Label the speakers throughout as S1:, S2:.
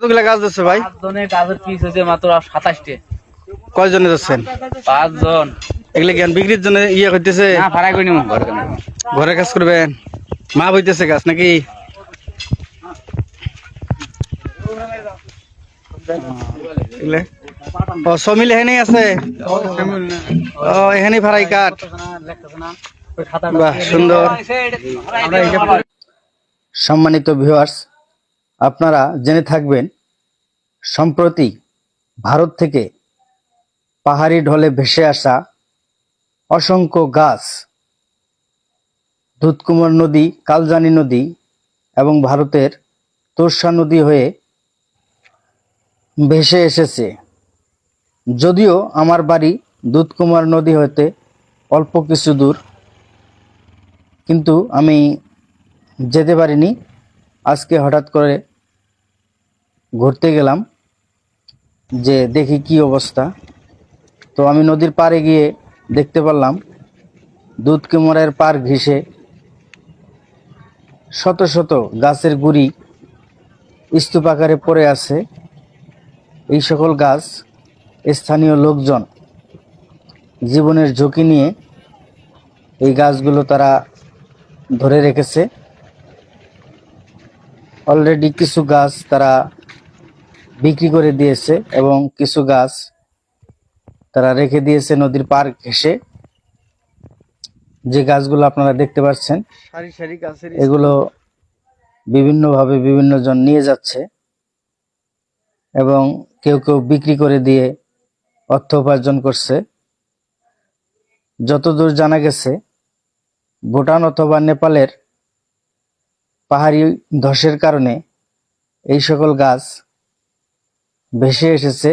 S1: কতগুলা গাছ দিচ্ছে ভাই?
S2: পাঁচজনে গাছের পিস হয়েছে মাত্র সাতাশটে।
S1: কয়জনে যাচ্ছেন
S2: পাঁচজন।
S1: এগুলো জ্ঞান বিক্রির জন্য ইয়ে করতেছে?
S2: না ভাড়া করে নিব ঘরে
S1: কাজ করবেন? মা বইতেছে গাছ নাকি? ও সমিল এখানেই আছে? ও এখানেই ভাড়াই কাঠ। বাহ সুন্দর। সম্মানিত ভিউয়ার্স আপনারা জেনে থাকবেন, সম্প্রতি ভারত থেকে পাহাড়ি ঢলে ভেসে আসা অসংখ্য গাছ দুধকুমার নদী, কালজানি নদী এবং ভারতের তোরসা নদী হয়ে ভেসে এসেছে। যদিও আমার বাড়ি দুধকুমার নদী হতে অল্প কিছু দূর, কিন্তু আমি যেতে পারিনি। আজকে হঠাৎ করে ঘুরতে গেলাম, যে দেখি কি অবস্থা। তো আমি নদীর পাড়ে গিয়ে দেখতে পারলাম, দুধ কুমোরের পার ঘিসে শত শত গাছের গুড়ি স্তূপ আকারে পড়ে আছে। এই সকল গাছ স্থানীয় লোকজন জীবনের ঝুঁকি নিয়ে এই গাছগুলো তারা ধরে রেখেছে। অলরেডি কিছু গাছ তারা বিক্রি করে দিয়েছে এবং কিছু গাছ তারা রেখে দিয়েছে নদীর পার ঘেসে যে গাছগুলো আপনারা দেখতে পাচ্ছেন
S3: সারি সারি গাছের
S1: এগুলো বিভিন্নভাবে বিভিন্ন জন নিয়ে যাচ্ছে এবং কেউ কেউ বিক্রি করে দিয়ে অর্থ উপার্জন করছে। যতদূর জানা গেছে ভুটান অথবা নেপালের পাহাড়ি ধসের কারণে এই সকল গাছ ভেসে এসেছে।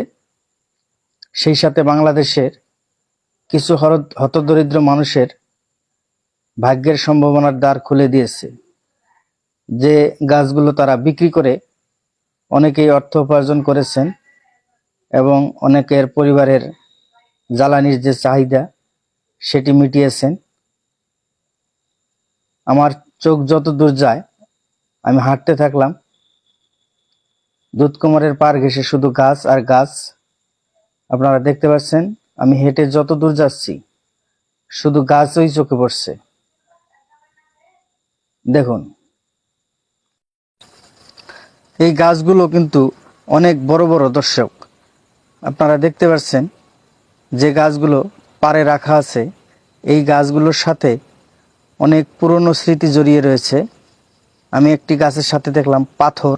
S1: সেই সাথে বাংলাদেশের কিছু হতদরিদ্র মানুষের ভাগ্যের সম্ভাবনার দ্বার খুলে দিয়েছে। যে গাছগুলো তারা বিক্রি করে অনেকেই অর্থ উপার্জন করেছেন এবং অনেকের পরিবারের জ্বালানির যে চাহিদা, সেটি মিটিয়েছেন। আমার চোখ যত দূর যায়, আমি হাঁটতে থাকলাম। দুধকুমারের পার ঘেসে শুধু গাছ আর গাছ। আপনারা দেখতে পাচ্ছেন, আমি হেঁটে যত দূর যাচ্ছি, শুধু গাছই চোখে পড়ছে। দেখুন। এই গাছগুলো কিন্তু অনেক বড় বড় দর্শক। আপনারা দেখতে পাচ্ছেন, যে গাছগুলো পারে রাখা আছে, এই গাছগুলোর সাথে অনেক পুরনো স্মৃতি জড়িয়ে রয়েছে। আমি একটি গাছের সাথে দেখলাম পাথর।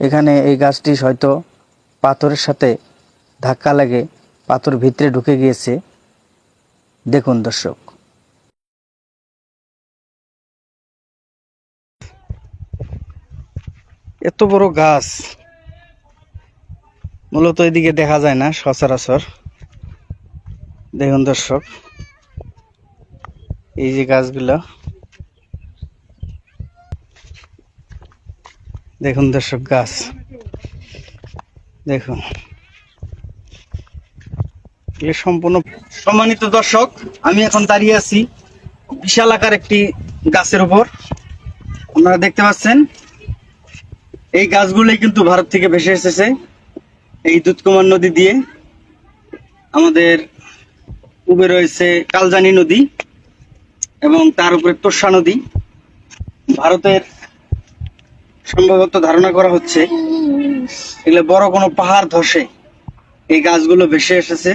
S1: এখানে এই গাছটি হয়তো পাথরের সাথে ধাক্কা লাগে, পাথর ভিতরে ঢুকে গিয়েছে। দেখুন দর্শক। এত বড় গাছ, মূলত এদিকে দেখা যায় না সচরাচর। দেখুন দর্শক, এই যে গাছগুলো দেখুন দর্শক, গাছ। দেখুন। সম্পূর্ণ সম্মানিত দর্শক, আমি এখন দাঁড়িয়ে আছি বিশাল আকার একটি গাছের উপর। আপনারা দেখতে পাচ্ছেন, এই গাছগুলোই কিন্তু ভারত থেকে ভেসে এসেছে এই দুধকুমার নদী দিয়ে। আমাদের পূবে রয়েছে কালজানি নদী এবং তার উপরে তোষা নদী। ভারতের সম্ভবত ধারণা করা হচ্ছে, এগুলো বড় কোনো পাহাড় ধসে এই গাছগুলো ভেসে এসেছে।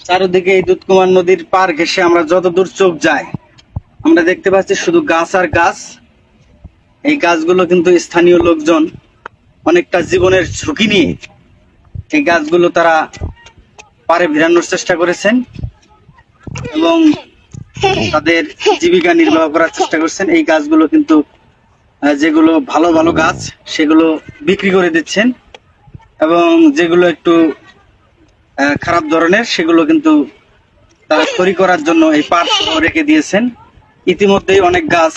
S1: চারিদিকে এই দুধকুমার নদীর পার ঘেসে আমরা যত দূর চোখ যায়, আমরা দেখতে পাচ্ছি শুধু গাছ আর গাছ। এই গাছগুলো কিন্তু স্থানীয় লোকজন অনেকটা জীবনের ঝুঁকি নিয়ে এই গাছগুলো তারা পারে ভিড়ানোর চেষ্টা করেছেন এবং তাদের জীবিকা নির্বাহ করার চেষ্টা করছেন। এই গাছগুলো কিন্তু যেগুলো ভালো ভালো গাছ, সেগুলো বিক্রি করে দিচ্ছেন। এবং যেগুলো একটু খারাপ ধরনের, সেগুলো কিন্তু তারা তৈরি করার জন্য এই পাট রেখে দিয়েছেন। ইতিমধ্যেই অনেক গাছ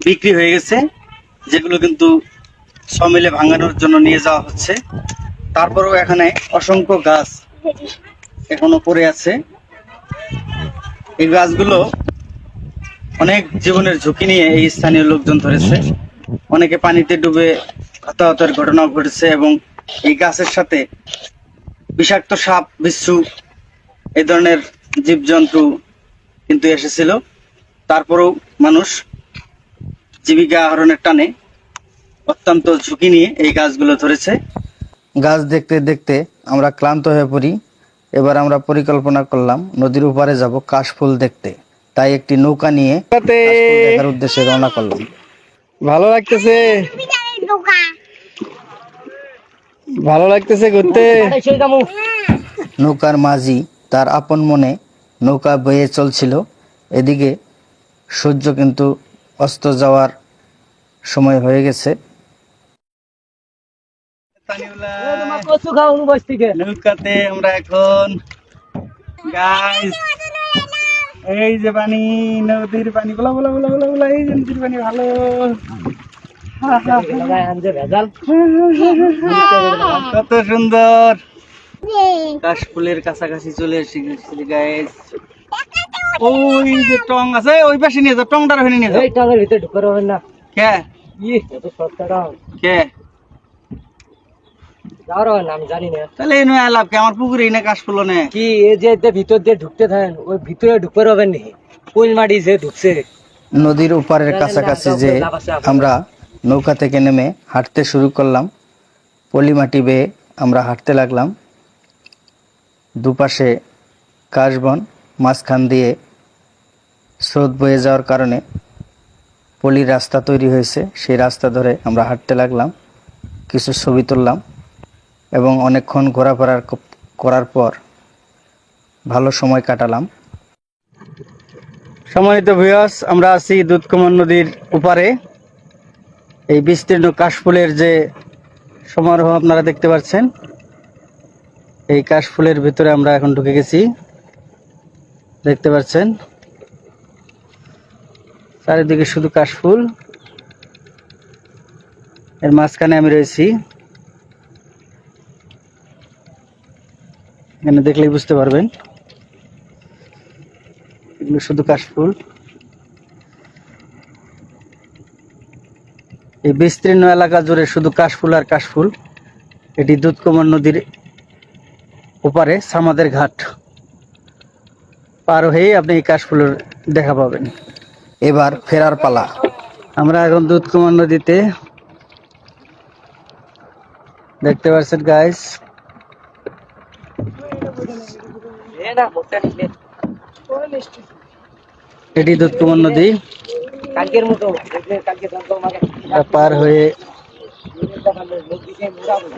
S1: বিক্রি হয়ে গেছে, যেগুলো কিন্তু সমিলে ভাঙানোর জন্য নিয়ে যাওয়া হচ্ছে। তারপরেও এখানে অসংখ্য গাছ এখনও পড়ে আছে। এই গাছগুলো অনেক জীবনের ঝুঁকি নিয়ে এই স্থানীয় লোকজন ধরেছে। অনেকে পানিতে ডুবে হতাহতের ঘটনা ঘটেছে এবং এই গাছের সাথে বিষাক্ত সাপ, বিচ্ছু এই ধরনের জীবজন্তু কিন্তু এসেছিল। তারপরেও মানুষ জীবিকা আহরণের টানে অত্যন্ত ঝুঁকি নিয়ে এই গাছগুলো ধরেছে। গাছ দেখতে দেখতে আমরা ক্লান্ত হয়ে পড়ি। এবার আমরা পরিকল্পনা করলাম, নদীর উপারে যাব কাশফুল দেখতে। তাই একটি নৌকা নিয়ে দেখার উদ্দেশ্যে রওনা করলাম। ভালো লাগতেছে? ভালো লাগতেছে ঘুরতে? নৌকার মাঝি তার আপন মনে নৌকা বয়ে চলছিল। এদিকে সূর্য কিন্তু অস্ত যাওয়ার সময় হয়ে গেছে। নৌকাতে আমরা এখন গাইস এই যে পানি নদীর পানি বলা বলা বলা বলা বলা এই যে নদীর পানি ভালো। কত সুন্দর। কাশফুলের কাছাকাছি চলে এসে গেছি গাইস ওই যে টং আছে ওই পাশে নিয়ে যাও টংটার ওখানে নিয়ে যাও
S2: ভিতরে ঢুকার হবে না।
S1: কে? কে?
S2: যাওয়ার আমি জানি না।
S1: তাহলে এই নয় লাভ আমার পুকুরে না কাশফুল নে।
S2: কি এই যে যে ভিতর দিয়ে ঢুকতে থাকেন ওই ভিতরে ঢুকতে হবে নি? কোন মাটি যে ঢুকছে।
S1: নদীর ওপারের কাছাকাছি যে আমরা নৌকা থেকে নেমে হাঁটতে শুরু করলাম পলিমাটি বেয়ে আমরা হাঁটতে লাগলাম। দুপাশে কাশবন মাঝখান দিয়ে স্রোত বয়ে যাওয়ার কারণে পলির রাস্তা তৈরি হয়েছে। সেই রাস্তা ধরে আমরা হাঁটতে লাগলাম কিছু ছবি তুললাম। এবং অনেকক্ষণ ঘোরাফেরার করার পর ভালো সময় কাটালাম। সম্মানিত ভিউয়ার্স আমরা আছি দুধকুমার নদীর উপারে এই বিস্তীর্ণ কাশফুলের যে সমারোহ আপনারা দেখতে পাচ্ছেন, এই কাশফুলের ভিতরে আমরা এখন ঢুকে গেছি। দেখতে পাচ্ছেন, চারিদিকে শুধু কাশফুল। এর মাঝখানে আমি রয়েছি। এখানে দেখলেই বুঝতে পারবেন। এগুলো শুধু কাশফুল এই বিস্তীর্ণ এলাকা জুড়ে শুধু কাশফুল আর কাশফুল এটি দুধকুমার নদীর ওপারে সামাদের ঘাট। পার হয়েই আপনি এই কাশফুলের দেখা পাবেন। এবার ফেরার পালা। আমরা এখন দুধকুমার নদীতে। দেখতে পাচ্ছেন গাইস এটি দুধকুমার নদী।
S2: কালকের মতো
S1: পার হয়ে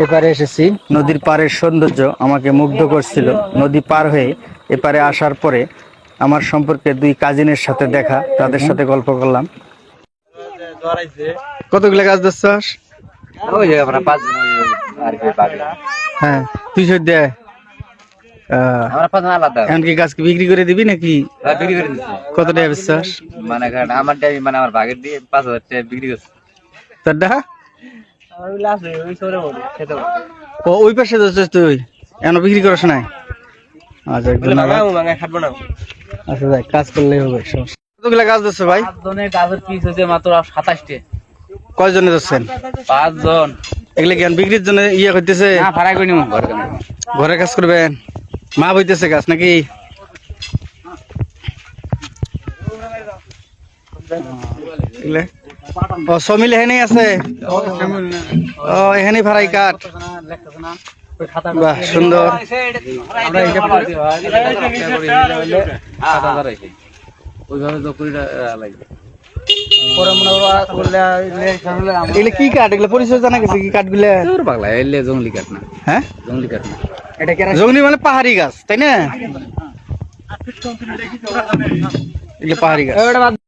S1: এপারে এসেছি। নদীর পাড়ের সৌন্দর্য আমাকে মুগ্ধ করছিল। নদী পার হয়ে এপারে আসার পরে আমার সম্পর্কে দুই কাজিনের সাথে দেখা তাদের সাথে গল্প করলাম। কতগুলো গাছ ধরছস?
S2: ওই যে আমরা পাঁচ জন আর কি পাবে
S1: হ্যাঁ তুই সই
S2: আমরা
S1: বিক্রি করে দিবি নাকি? কত টাকা বিশ্বাস
S2: মানে আমার টাইম মানে আমার ভাগের দিয়ে পাঁচ হাজার টাকা বিক্রি করছে।
S1: তোর দেখা?
S2: ওই
S1: ও পাশে যাচ্ছিস তুই? এন বিক্রি করছ নাই? আচ্ছা আচ্ছা যাই কাজ করলেই হবে কতগুলা গাছ ধরছো ভাই?
S2: পাঁচ জনের গাছের পিস হচ্ছে মাত্র সাতাশটে।
S1: কয়জনে ধরছেন?
S2: পাঁচ জন
S1: এগুলো জ্ঞান বিক্রির জন্য ইয়ে করতেছে?
S2: না ভাড়া করে নিব ঘর
S1: ঘরে কাজ করবেন? মা বইতেছে গাছ নাকি? ও সমিল এখানেই আছে? ও এখানেই ভাড়াই কাঠ। বাহ সুন্দর।
S2: ওইভাবে লাগবে।
S1: এগুলো কি কাঠ? এগুলো পরিচয় জানা গেছে কি কাঠগুলো?
S2: পাগলা এলে জঙ্গলি কাঠ না।
S1: হ্যাঁ?
S2: জঙ্গলি কাঠ না।
S1: জঙ্গলি মানে পাহাড়ি গাছ তাই না? পাহাড়ি গাছ।